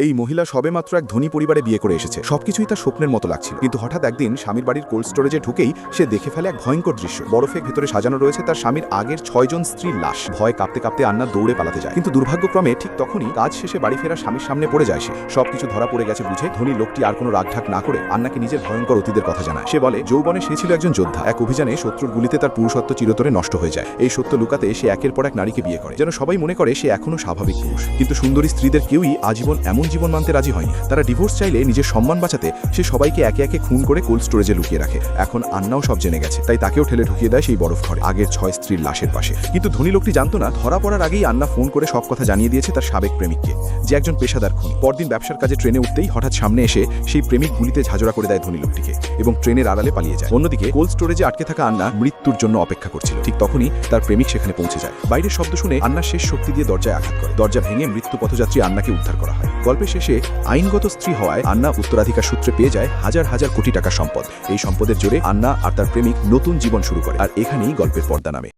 এই মহিলা সবেমাত্র এক ধনী পরিবারে বিয়ে করে এসেছে। সবকিছুই তার স্বপ্নের মতো লাগছিল। কিন্তু হঠাৎ একদিন স্বামীর বাড়ির কোল্ড স্টোরেজে ঢুকেই সে দেখে ফেলে এক ভয়ঙ্কর দৃশ্য। বরফের ভেতরে সাজানো রয়েছে তার স্বামীর আগের ছয়জন স্ত্রীর লাশ। ভয় কাঁপতে কাঁপতে আন্না দৌড়ে পালাতে যায়। কিন্তু দুর্ভাগ্যক্রমে ঠিক তখনই কাজ শেষে বাড়ি ফেরা স্বামীর সামনে পড়ে যায় সে। সবকিছু ধরা পড়ে গেছে বুঝে ধনী লোকটি আর কোনো রাগঢাক না করে আন্নাকে নিজের ভয়ঙ্কর অতীতের কথা জানায়। সে বলে, যৌবনে সে ছিল একজন যোদ্ধা। এক অভিযানে শত্রুর গুলিতে তার পুরুষত্ব চিরতরে নষ্ট হয়ে যায়। এই সত্য লুকাতে সে একের পর এক নারীকে বিয়ে করে। যেন সবাই মনে করে সে এখনও স্বাভাবিক পুরুষ। কিন্তু সুন্দরী স্ত্রীদের কেউই আজীবন এমন জীবন মানতে রাজি হয়নি। তারা ডিভোর্স চাইলে নিজের সম্মান বাঁচাতে সে সবাইকে একে একে খুন করে কোল্ড স্টোরেজে লুকিয়ে রাখে। এখন আন্নাও সব জেনে গেছে, তাই তাকেও ঠেলে ঢুকিয়ে দেয় সেই বরফ ঘরে। আগের ছয় স্ত্রীর লাশের পাশে। কিন্তু ধনী লোকটি জানতো না, ধরা পড়ার আগেই আন্না ফোন করে সব কথা জানিয়ে দিয়েছে তার সাবেক প্রেমিককে, যে একজন পেশাদার খুনি। পরদিন ব্যবসার কাজে ট্রেনে উঠতেই হঠাৎ সামনে এসে সেই প্রেমিক গুলিতে ঝাঁঝরা করে দেয় ধনী লোকটিকে এবং ট্রেনের আড়ালে পালিয়ে যায়। অন্যদিকে কোল্ড স্টোরেজে আটকে থাকা আন্না মৃত্যুর জন্য অপেক্ষা করছিল। ঠিক তখনই তার প্রেমিক সেখানে পৌঁছে যায়। বাইরের শব্দ শুনে আন্না শেষ শক্তি দিয়ে দরজায় আঘাত করে। দরজা ভেঙে মৃত্যু পথযাত্রী আন্নাকে উদ্ধার করা হয়। গল্পের শেষে আইনগত স্ত্রী হওয়ায় আন্না উত্তরাধিকার সূত্রে পেয়ে যায় হাজার হাজার কোটি টাকা সম্পদ। এই সম্পদের জোরে আন্না আর তার প্রেমিক নতুন জীবন শুরু করে, আর এখানেই গল্পের পর্দা নামে।